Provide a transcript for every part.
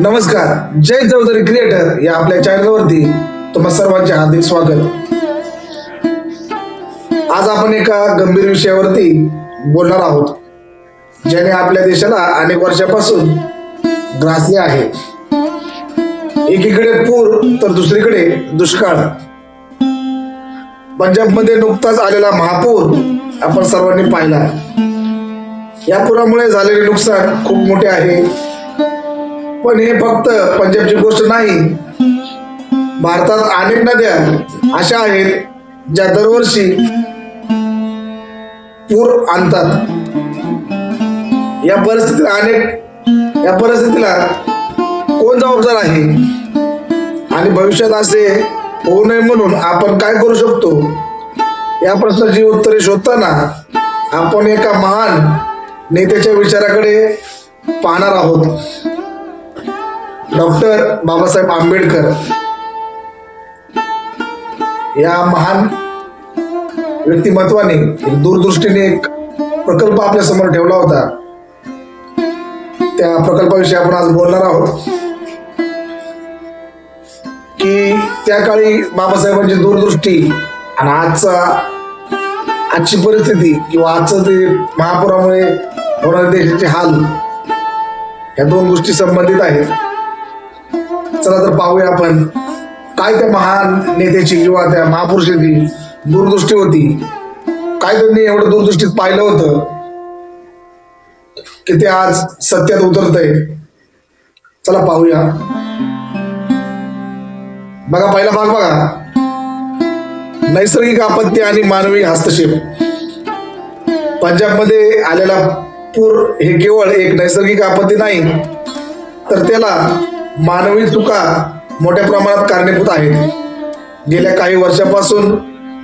नमस्कार जय चौधरी क्रिएटर या आपल्या चॅनलवरती तुम्हा सर्वांचे हार्दिक स्वागत. आज आपण एका गंभीर विषयावरती बोलणार आहोत ज्याने आपल्या देशाला अनेक वर्षापासून ग्रासले आहे. एकीकडे पूर तर दुसरीकडे दुष्काळ. पंजाबमध्ये नुकताच आलेला महापूर आपण सर्वांनी पाहिला. या पुरामुळे झालेले नुकसान खूप मोठे आहे. पण हे फक्त पंजाबची गोष्ट नाही. भारतात अनेक नद्या अशा आहेत ज्या दरवर्षी पूर आणतात. या परिस्थितीत अनेक या परिस्थितीला कोण जबाबदार आहे? आणि भविष्यात असे होऊ नये म्हणून आपण काय करू शकतो? या प्रश्नाची उत्तरे शोधताना आपण एका महान नेत्याच्या विचाराकडे पाहणार आहोत. डॉक्टर बाबासाहेब आंबेडकर या महान व्यक्तिमत्वाने दूरदृष्टीने एक प्रकल्प आपल्यासमोर ठेवला होता. त्या प्रकल्पाविषयी आपण आज बोलणार आहोत. की त्या काळी बाबासाहेबांची दूरदृष्टी आणि आजचा आजची परिस्थिती किंवा आजचं ते महापुरामुळे होणारे देशाचे हाल या दोन गोष्टी संबंधित आहेत. चला तर पाहूया आपण. काय त्या महान नेत्याची किंवा त्या महापुरुषाची दूरदृष्टी होती काय त्यांनी एवढं दूरदृष्टीत पाहिलं होतं? की ते आज सत्यात उतरतंय? चला पाहूया. बघा पहिला भाग बघा. नैसर्गिक आपत्ती आणि मानवी हस्तक्षेप. पंजाबमध्ये आलेला पूर हे केवळ एक नैसर्गिक आपत्ती नाही तर त्याला मानवी चुका मोठ्या प्रमाणात कारणीभूत आहेत. गेल्या काही वर्षापासून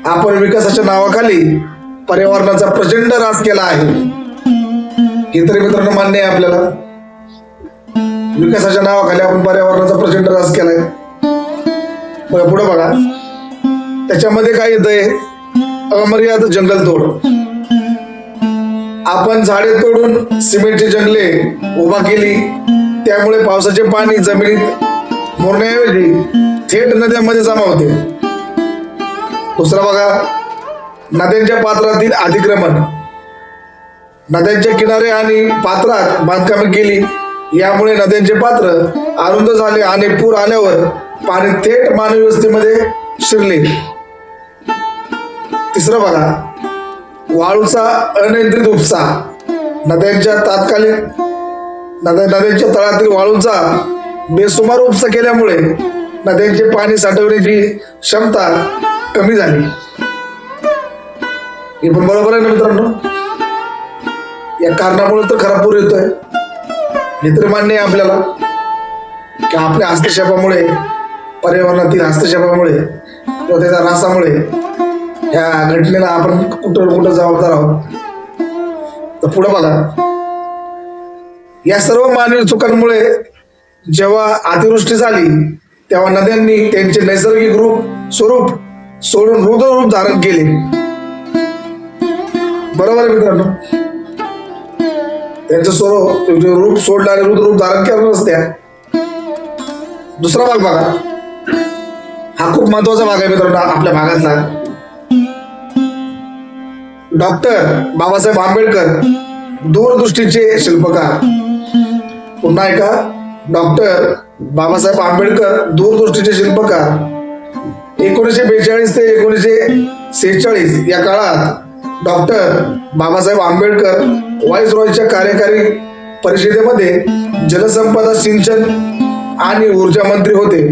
आपण विकासाच्या नावाखाली पर्यावरणाचा प्रचंड ऱ्हास केला आहे. हे तरी मित्रांनो मान्य आहे आपल्याला. विकासाच्या नावाखाली आपण पर्यावरणाचा प्रचंड ऱ्हास केलाय. बघा पुढे बघा. त्याच्यामध्ये काय येतंय अमर्याद जंगलतोड आपण झाडे तोडून सिमेंटची जंगले उभा केली. त्यामुळे पावसाचे पाणी जमिनीत मुरण्याऐवजी थेट नद्यांमध्ये जमा होते. दुसरा बघा नद्यांच्या पात्रातील अतिक्रमण. नद्यांच्या किनारे आणि पात्रात बांधकामे केली यामुळे नद्यांचे पात्र अरुंद झाले आणि पूर आल्यावर पाणी थेट मानवी वस्तीमध्ये शिरले. तिसरं बघा वाळूचा अनियंत्रित उपसा. नद्यांच्या तात्कालिक नद्या नद्यांच्या तळातील वाळूंचा बेसुमार उपसा केल्यामुळे नद्यांचे पाणी साठवण्याची क्षमता कमी झाली. हे पण बरोबर आहे ना मित्रांनो? या कारणामुळे तर खरा पूर येतोय. हे तर मान्य आहे आपल्याला. की आपल्या हस्तक्षेपामुळे पर्यावरणातील हस्तक्षेपामुळे किंवा त्याच्या रासामुळे ह्या घटनेला आपण कुठं कुठं जबाबदार आहोत. तर पुढं बघा. या सर्व मानवी चुकांमुळे जेव्हा अतिवृष्टी झाली तेव्हा नद्यांनी त्यांचे नैसर्गिक रूप स्वरूप सोडून रुद्र रूप धारण केले. बरोबर मित्रांनो? त्यांचं स्वरूप रूप सोडलं आणि रुद्र रूप धारण केलं नसत्या. दुसरा भाग बघा. हा खूप महत्त्वाचा भाग आहे मित्रांनो आपल्या भागातला. डॉक्टर बाबासाहेब आंबेडकर दूरदृष्टीचे शिल्पकार. पुन्हा एका डॉक्टर बाबासाहेब आंबेडकर दूरदृष्टीचे शिल्पकार. एकोणीसशे बेचाळीस ते एकोणीसशे सेहेचाळीस या काळात डॉक्टर बाबासाहेब आंबेडकर व्हाईस रॉयच्या कार्यकारी परिषदेमध्ये जलसंपदा सिंचन आणि ऊर्जा मंत्री होते.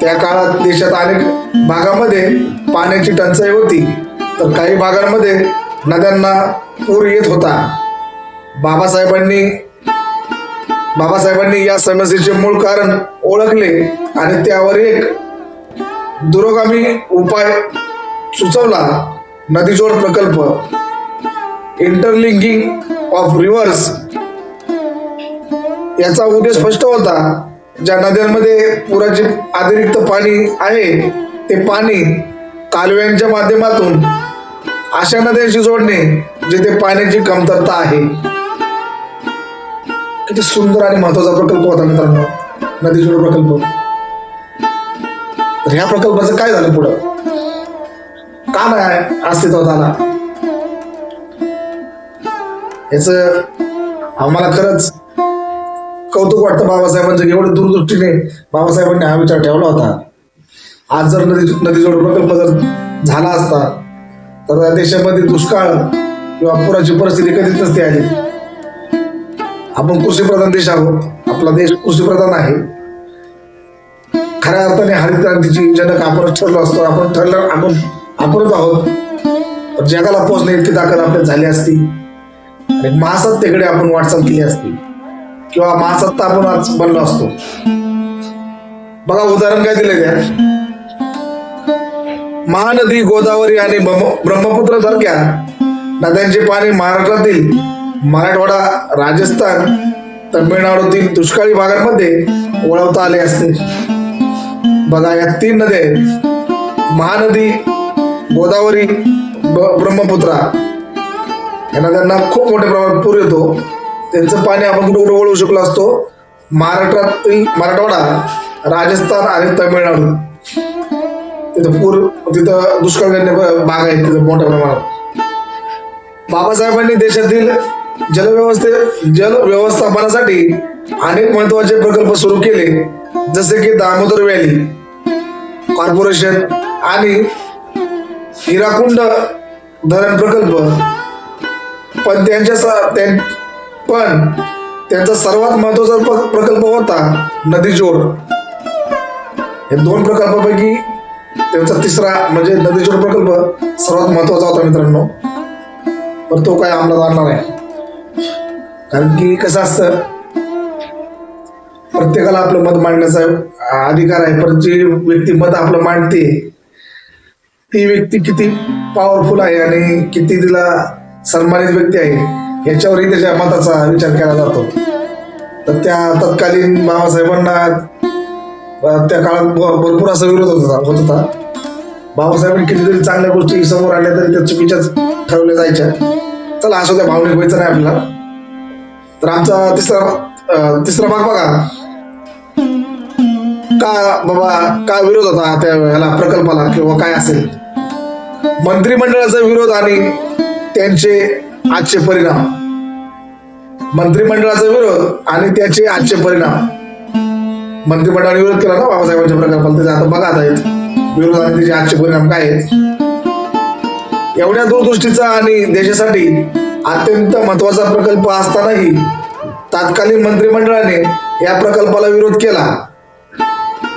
त्या काळात देशात अनेक भागामध्ये पाण्याची टंचाई होती. तर काही भागांमध्ये नद्यांना पूर येत होता. बाबासाहेबांनी बाबासाहेबांनी या समस्येचे मूळ कारण ओळखले आणि त्यावर एक दुरोगामी उपाय सुचवला. नदीजोड प्रकल्प. इंटरलिंकिंग ऑफ रिव्हर्स याचा उद्देश स्पष्ट होता. ज्या नद्यांमध्ये पुराचे अतिरिक्त पाणी आहे ते पाणी कालव्यांच्या माध्यमातून अशा नद्यांशी जोडणे जिथे पाण्याची कमतरता आहे. किती सुंदर आणि महत्त्वाचा प्रकल्प होता मित्रांनो. नदी जोड प्रकल्प. तर ह्या प्रकल्पाचं काय झालं पुढं? का नाही अस्तित्वात आला याच आम्हाला खरंच कौतुक वाटतं बाबासाहेबांचं. एवढं दूरदृष्टीने बाबासाहेबांनी हा विचार ठेवला होता. आज जर नदी नदीजोड प्रकल्प जर झाला असता तर देशामध्ये दुष्काळ किंवा पुराची परिस्थिती कधीच नसती आली. आपण कृषीप्रधान देश आहोत. आपला देश कृषीप्रधान आहे. खऱ्या अर्थाने हरित क्रांतीची जनक आपणच ठरलो असतो. आपण ठरलं आपण आपणच आहोत. पण जगाला पोहोचणे इतकी ताकद आपल्यात झाली असती. आणि महासत्तेकडे आपण वाटचाल केली असती. किंवा महासत्ता आपण आज बनलो असतो. बघा उदाहरण काय दिले त्या? महानदी गोदावरी आणि ब्रह्म- ब्रह्मपुत्र सारख्या नद्यांचे पाणी महाराष्ट्रातील मराठवाडा राजस्थान तमिळनाडूतील दुष्काळी भागांमध्ये वळवता आले असते. बघा या तीन नद्या आहेत. महानदी गोदावरी ब- ब्रह्मपुत्रा. या नद्यांना खूप मोठ्या प्रमाणात पूर येतो. त्यांचं पाणी आपण कुठं कुठं वळवू शकलो असतो? महाराष्ट्रातील मराठवाडा राजस्थान आणि तमिळनाडू. तिथं पूर तिथं दुष्काळजन्य भाग आहेत तिथं मोठ्या प्रमाणात. बाबासाहेबांनी देशातील जलव्यवस्थे जल व्यवस्थापनासाठी अनेक महत्त्वाचे प्रकल्प सुरू केले जसे की दामोदर व्हॅली कॉर्पोरेशन आणि हिराकुंड धरण प्रकल्प. पण त्यांच्या त्यां- पण त्यांचा सर्वात महत्त्वाचा प्रकल्प होता नदी जोड. हे दोन प्रकल्पापैकी त्यांचा तिसरा म्हणजे नदी जोड प्रकल्प सर्वात महत्त्वाचा होता मित्रांनो. पण तो काय अंमलात आणणार आहे? कारण की कसं असतं प्रत्येकाला आपलं मत मांडण्याचा अधिकार आहे पण जी व्यक्ती मत आपलं मांडते ती व्यक्ती किती पॉवरफुल आहे आणि किती तिला सन्मानित व्यक्ती आहे याच्यावरही त्याच्या मताचा विचार केला जातो. तर त्या तत्कालीन बाबासाहेबांना त्या काळात भरपूर असा विरोध होत होता होत होता. बाबासाहेबांनी कितीतरी चांगल्या गोष्टी समोर आणल्या तरी त्या चुकीच्याच ठरवल्या जायच्या चला असं त्या भावनिक व्हायचं नाही आपल्याला. तर आमचा तिसरा तिसरा भाग बघा. का बाबा का विरोध होता त्या ह्याला प्रकल्पाला किंवा काय असेल? मंत्रिमंडळाचा विरोध आणि त्यांचे आजचे परिणाम. मंत्रिमंडळाचा विरोध आणि त्याचे आजचे परिणाम. मंत्रिमंडळाने विरोध केला ना बाबासाहेबांच्या प्रकल्पाला? त्याचा आता बघा आहेत विरोध आणि त्याचे आजचे परिणाम काय आहेत? एवढ्या दूरदृष्टीचा आणि देशासाठी अत्यंत महत्त्वाचा प्रकल्प असतानाही तत्कालीन मंत्रिमंडळाने या प्रकल्पाला विरोध केला.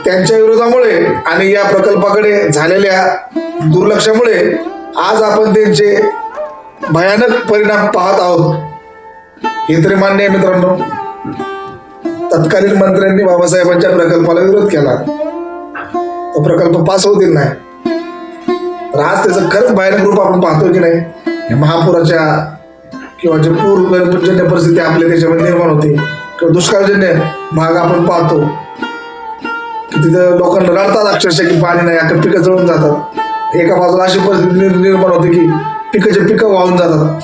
त्यांच्या विरोधामुळे आणि या प्रकल्पाकडे झालेल्या दुर्लक्षामुळे आज आपण त्यांचे भयानक परिणाम पाहत आहोत. हे तरी मान्य आहे मित्रांनो. तत्कालीन मंत्र्यांनी बाबासाहेबांच्या प्रकल्पाला विरोध केला. तो प्रकल्प पास होतील नाही. तर आज त्याचं खरंच बाहेर ग्रुप आपण पाहतो की नाही? या महापुराच्या किंवा जे पूरजन्य परिस्थिती आपल्या त्याच्यामध्ये निर्माण होते. किंवा दुष्काळजन्य भाग आपण पाहतो. की तिथं लोकांना रडतात अक्षरशः की पाणी नाही आता पिकं जळून जातात. एका बाजूला अशी परिस्थिती निर्माण होते की पिकाचे पिकं वाहून जातात.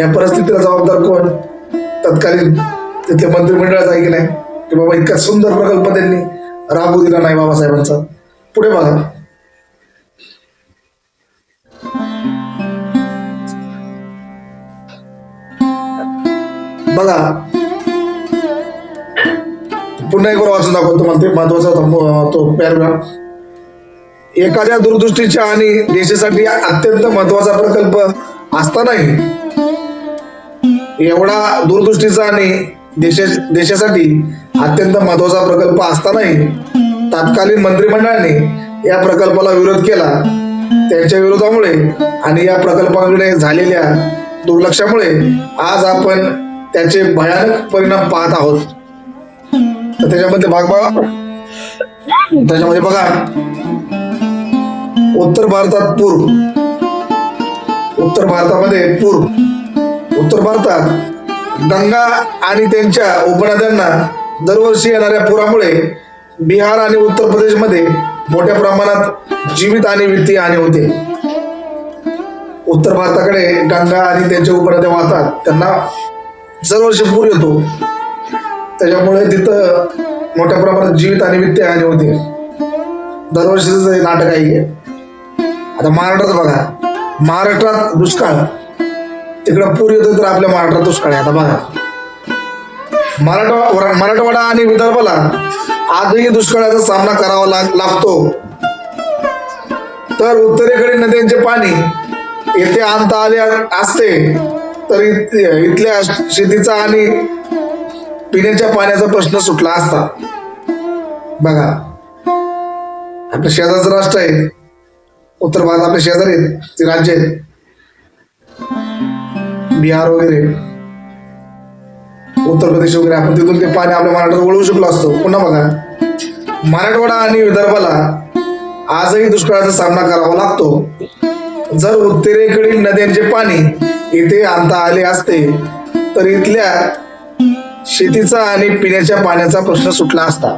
या परिस्थितीला जबाबदार कोण? तत्कालीन तिथल्या मंत्रिमंडळाचा आहे की नाही? की बाबा इतका सुंदर प्रकल्प त्यांनी राबू दिला नाही बाबासाहेबांचा. पुढे बघा. बघा. पुन्हा एक वाचून दाखवतो तुम्हाला ते महत्त्वाचा होता तो पॅराग्राफ. एखाद्या दूरदृष्टीच्या आणि देशासाठी अत्यंत महत्त्वाचा प्रकल्प असतानाही एवढा दूरदृष्टीचा आणि देशा देशासाठी अत्यंत महत्त्वाचा प्रकल्प असतानाही तत्कालीन मंत्रिमंडळाने या प्रकल्पाला विरोध केला. त्यांच्या विरोधामुळे आणि या प्रकल्पाकडे झालेल्या दुर्लक्षामुळे आज आपण त्याचे भयानक परिणाम पाहत आहोत. तर त्याच्यामध्ये भाग बघा. त्याच्यामध्ये बघा. उत्तर भारतात पूर. उत्तर भारतामध्ये पूर. उत्तर भारतात गंगा आणि त्यांच्या उपनद्यांना दरवर्षी येणाऱ्या पुरामुळे बिहार आणि उत्तर प्रदेशमध्ये मोठ्या प्रमाणात जीवित आणि वित्तीय हानी होते. उत्तर भारताकडे गंगा आणि त्यांच्या उपनद्या वाहतात. त्यांना दरवर्षी पूर येतो. त्याच्यामुळे तिथं मोठ्या प्रमाणात जीवित आणि वित्तीय हानी होते. दरवर्षीच हे नाटक आहे आता महाराष्ट्रात बघा. महाराष्ट्रात दुष्काळ. तिकडं पूर येतो तर आपल्या महाराष्ट्रात दुष्काळ आहे. आता बघा. मराठवाडा मराठवाडा आणि विदर्भाला आजही दुष्काळाचा सामना करावा लाग लागतो. तर उत्तरेकडील नद्यांचे पाणी येथे आणता आले असते. तर इथल्या शेतीचा आणि पिण्याच्या पाण्याचा प्रश्न सुटला असता. बघा आपल्या शेजारचं राष्ट्र आहे. उत्तर भारत आपले शेजारी आहेत ते राज्य आहेत. बिहार वगैरे. उत्तर प्रदेश वगैरे आपण तिथून ते पाणी आपल्या महाराष्ट्रात वळवू शकलो असतो. पुन्हा बघा मराठवाडा आणि विदर्भाला आजही दुष्काळाचा सामना करावा लागतो. जर उत्तरेकडील नद्यांचे पाणी इथे आणता आले असते तर इथल्या शेतीचा आणि पिण्याच्या पाण्याचा प्रश्न सुटला असता.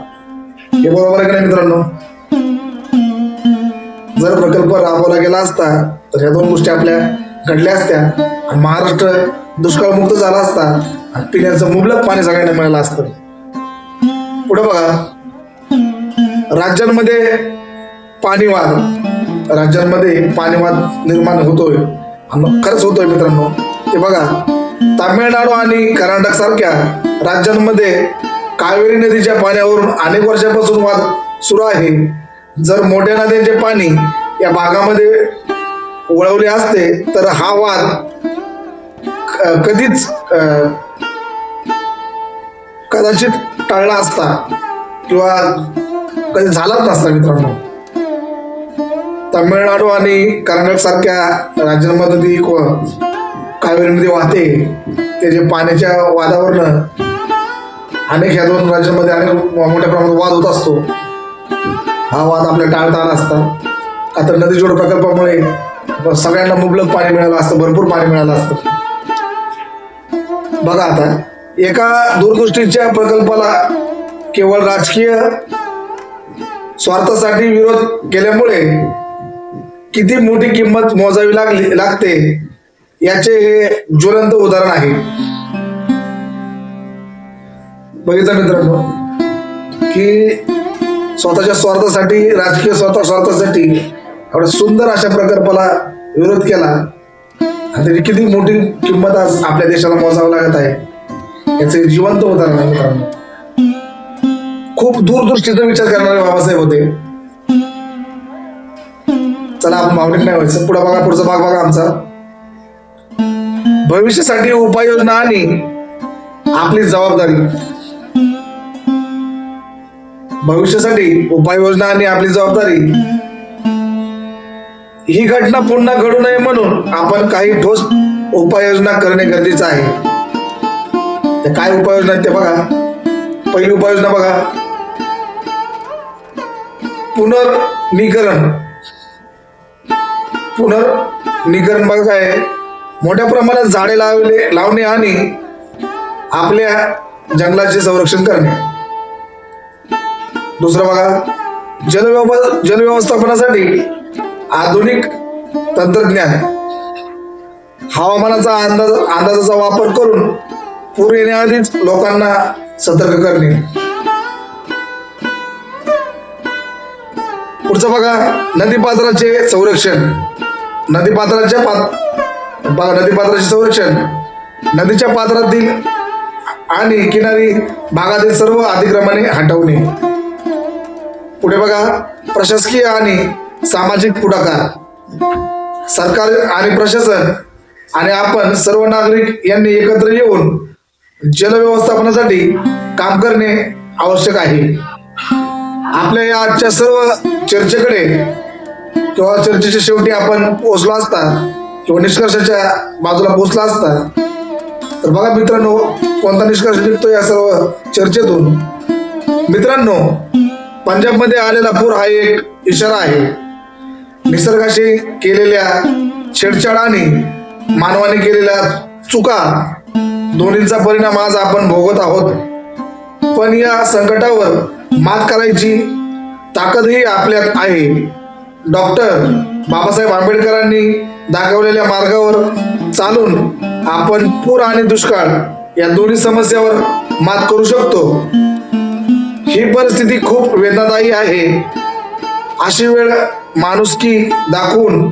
हे बरोबर आहे का मित्रांनो? जर प्रकल्प राबवला गेला असता तर ह्या दोन गोष्टी आपल्या घडल्या असत्या. आणि महाराष्ट्र दुष्काळमुक्त झाला असता आणि पिण्याचं मुबलक पाणी सगळ्यांना मिळालं असतं. पुढे बघा. राज्यांमध्ये पाणी पाणीवाद राज्यांमध्ये पाणीवाद निर्माण होतोय. आणि खरंच होतोय मित्रांनो. ते बघा तामिळनाडू आणि कर्नाटक सारख्या राज्यांमध्ये कावेरी नदीच्या पाण्यावरून अनेक वर्षापासून वाद सुरू आहे. जर मोठ्या नद्यांचे पाणी या भागामध्ये वळवले असते तर हा वाद क- कधीच कदाचित टाळला असता किंवा कधी झालाच नसता मित्रांनो. तामिळनाडू आणि कर्नाटक सारख्या राज्यांमध्ये ती कावेरी नदी वाहते त्याच्या पाण्याच्या वादावरनं अनेक ह्या दोन राज्यांमध्ये अनेक मोठ्या प्रमाणात वाद होत असतो. हा वाद आपल्या टाळता आला असता. आता नदीजोड नदी जोड प्रकल्पामुळे सगळ्यांना मुबलक पाणी मिळालं असतं भरपूर पाणी मिळालं असतं. बघा आता एका दूरदृष्टीच्या प्रकल्पाला केवळ राजकीय स्वार्थासाठी विरोध केल्यामुळे किती मोठी किंमत मोजावी लागली लागते याचे हे ज्वलंत उदाहरण आहे. बघितलं मित्रांनो की स्वतःच्या स्वार्थासाठी राजकीय स्वतः स्वार्थासाठी एवढ्या सुंदर अशा प्रकल्पाला विरोध केला. आणि त्याची किती मोठी किंमत आज आपल्या देशाला मोजावं लागत आहे याचे जिवंत उदाहरण आहे मित्रांनो. खूप दूरदृष्टीचा विचार करणारे बाबासाहेब होते. चला आपण भावनिक नाही व्हायचं पुढे बघा पुढचा भाग बघा आमचा. भविष्यासाठी उपाययोजना आणि आपली जबाबदारी. भविष्यासाठी उपाययोजना आणि आपली जबाबदारी. ही घटना पुन्हा घडू नये म्हणून आपण काही ठोस उपाययोजना करणे गरजेचं आहे. त्या काय उपाययोजना आहेत ते बघा. पहिली उपाययोजना बघा. पुनर्नीकरण. पुनर्नीकरण बघा काय आहे? मोठ्या प्रमाणात झाडे लावले लावणे आणि आपल्या जंगलाचे संरक्षण करणे. दुसरं बघा जलव्यव जलव्यवस्थापनासाठी आधुनिक तंत्रज्ञान हवामानाचा अंदाज अंदाजाचा वापर करून पूर येण्याआधीच लोकांना सतर्क करणे. पुढचं बघा नदीपात्राचे संरक्षण. नदीपात्राच्या पात नदीपात्राचे संरक्षण. नदीच्या पात्रातील आणि किनारी भागातील सर्व अतिक्रमणे हटवणे. पुढे बघा प्रशासकीय आणि सामाजिक पुढाकार. सरकार आणि प्रशासन आणि आपण सर्व नागरिक यांनी एकत्र येऊन जलव्यवस्थापनासाठी काम करणे आवश्यक आहे. आपल्या या आजच्या सर्व चर्चेकडे किंवा चर्चेच्या शेवटी आपण पोहोचलो असता किंवा निष्कर्षाच्या बाजूला पोहोचला असता तर बघा मित्रांनो कोणता निष्कर्ष निघतो या सर्व चर्चेतून? मित्रांनो पंजाबमध्ये आलेला पूर हा एक इशारा आहे. निसर्गाशी केलेल्या छेडछाड आणि मानवाने केलेल्या चुका दोन्हींचा परिणाम आज आपण भोगत आहोत. पण या संकटावर मात करायची ताकदही आपल्यात आहे. डॉक्टर बाबासाहेब आंबेडकरांनी दाखवलेल्या मार्गावर चालून आपण पूर आणि दुष्काळ या दोन्ही समस्यावर मात करू शकतो. ही परिस्थिती खूप वेदनादायी आहे. अशी वेळ माणुसकी दाखवून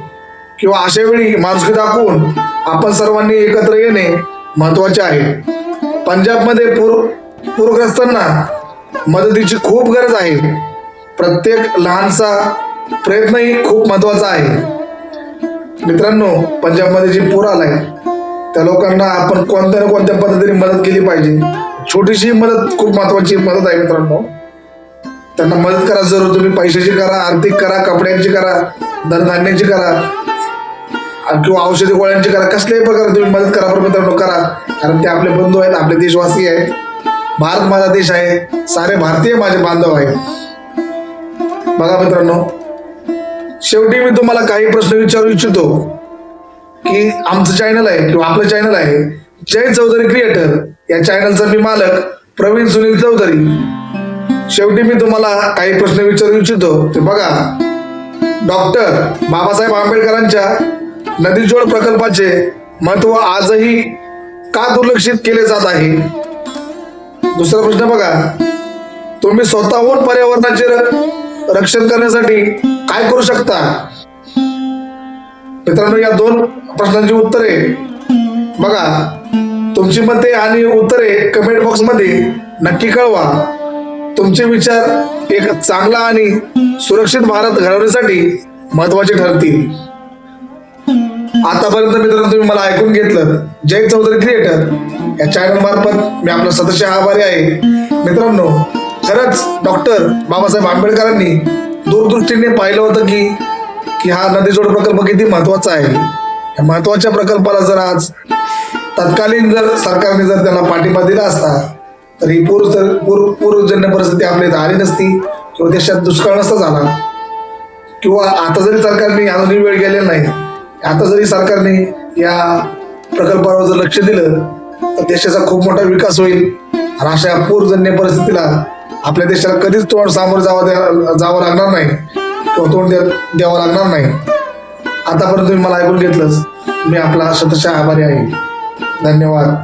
किंवा अशा वेळी माणुसकी दाखवून आपण सर्वांनी एकत्र येणे महत्त्वाचे आहे. पंजाबमध्ये पूर पूरग्रस्तांना मदतीची खूप गरज आहे. प्रत्येक लहानसा प्रयत्नही खूप महत्त्वाचा आहे. मित्रांनो पंजाबमध्ये जे पूर आलाय त्या लोकांना आपण कोणत्या ना कोणत्या पद्धतीने मदत केली पाहिजे? छोटीशी मदत खूप महत्वाची मदत आहे मित्रांनो. त्यांना मदत करा जरूर तुम्ही पैशाची करा आर्थिक करा कपड्यांची करा धनधान्याची करा किंवा औषधी गोळ्यांची करा. कसल्याही प्रकारे तुम्ही मदत करा बरं मित्रांनो करा. कारण ते आपले बंधू आहेत आपले देशवासी आहेत. भारत माझा देश आहे. सारे भारतीय माझे बांधव आहेत. बघा मित्रांनो शेवटी मी तुम्हाला काही प्रश्न विचारू इच्छितो की आमचं चॅनल आहे किंवा आपलं चॅनल आहे. जय चौधरी क्रिएटर या चॅनलचा मी मालक प्रवीण सुनील चौधरी. शेवटी मी तुम्हाला काही प्रश्न विचारू इच्छितो. ते बघा. डॉक्टर बाबासाहेब आंबेडकरांच्या नदीजोड प्रकल्पाचे महत्त्व आजही का दुर्लक्षित केले जात आहे? दुसरा प्रश्न बघा. तुम्ही स्वतःहून पर्यावरणाचे रक्षण करण्यासाठी काय करू शकता? मित्रांनो या दोन प्रश्नांची उत्तरे बघा. तुमची मते आणि उत्तरे कमेंट बॉक्समध्ये नक्की कळवा. तुमचे विचार एक चांगला आणि सुरक्षित भारत घडवण्यासाठी महत्त्वाचे ठरतील. आतापर्यंत मित्रांनो तुम्ही मला ऐकून घेतलं. जय चौधरी क्रिएटर या चॅनल मार्फत मी आपला सदस्य आभारी आहे. मित्रांनो खरंच डॉक्टर बाबासाहेब आंबेडकरांनी दूरदृष्टीने पाहिलं होतं की की हा नदीजोड प्रकल्प किती महत्त्वाचा आहे. या महत्त्वाच्या प्रकल्पाला जर आज तत्कालीन जर सरकारने जर त्यांना पाठिंबा दिला असता तर ही पूर तर पूर पूरजन्य परिस्थिती आपल्या इथं आली नसती किंवा देशात दुष्काळ नसता झाला किंवा आता जरी सरकारने अजूनही वेळ गेलेला नाही आता जरी सरकारने या प्रकल्पावर जर लक्ष दिलं तर देशाचा खूप मोठा विकास होईल. आणि अशा पूरजन्य परिस्थितीला आपल्या देशाला कधीच तोंड सामोरं जावं द्या- जावं लागणार नाही. किंवा तोंड द्यावं लागणार नाही. आतापर्यंत तुम्ही मला ऐकून घेतलंच. मी आपला शतशः आभारी आहे. धन्यवाद.